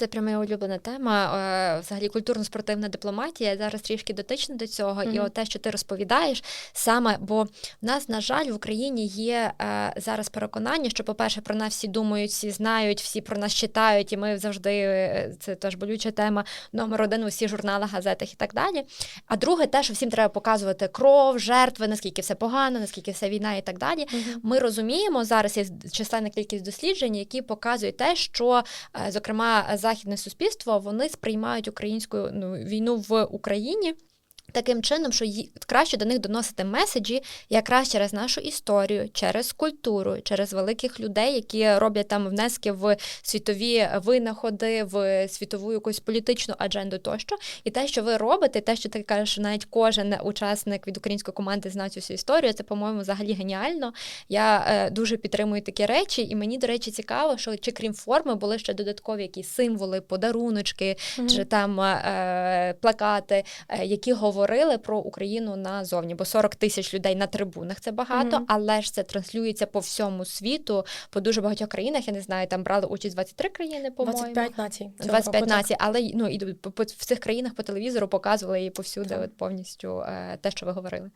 Це прямо моя улюблена тема. е, Взагалі культурно-спортивна дипломатія. Я зараз трішки дотична до цього. І Мгм. от те, що ти розповідаєш, саме, бо в нас, на жаль, в Україні є е, зараз переконання, що, по-перше, про нас всі думають, всі знають, всі про нас читають, і ми завжди е, це теж болюча тема номер один у всіх журналах, газетах і так далі. А друге, те, що всім треба показувати кров, жертви, наскільки все погано, наскільки все війна і так далі. Ми розуміємо зараз є численна кількість досліджень, які показують те, що зокрема західне суспільство вони сприймають українську ну, війну в Україні. Таким чином, що краще до них доносити меседжі якраз через нашу історію, через культуру, через великих людей, які роблять там внески в світові винаходи, в світову якусь політичну адженду тощо. І те, що ви робите, те, що ти кажеш, навіть кожен учасник від української команди знає цю всю історію, це, по-моєму, взагалі геніально. Я е, дуже підтримую такі речі, і мені, до речі, цікаво, що чи крім форми були ще додаткові якісь символи, подаруночки, чи там е, плакати, е, які говорили про Україну назовні. Бо 40 тисяч людей на трибунах це багато, Мгм. але ж це транслюється по всьому світу, по дуже багатьох країнах. Я не знаю, там брали участь 23 країни, по-моєму. 25 націй. цього 25 року, націй, але ну і по- по- в цих країнах по телевізору показували і повсюди, Так. от повністю е, те, що ви говорили.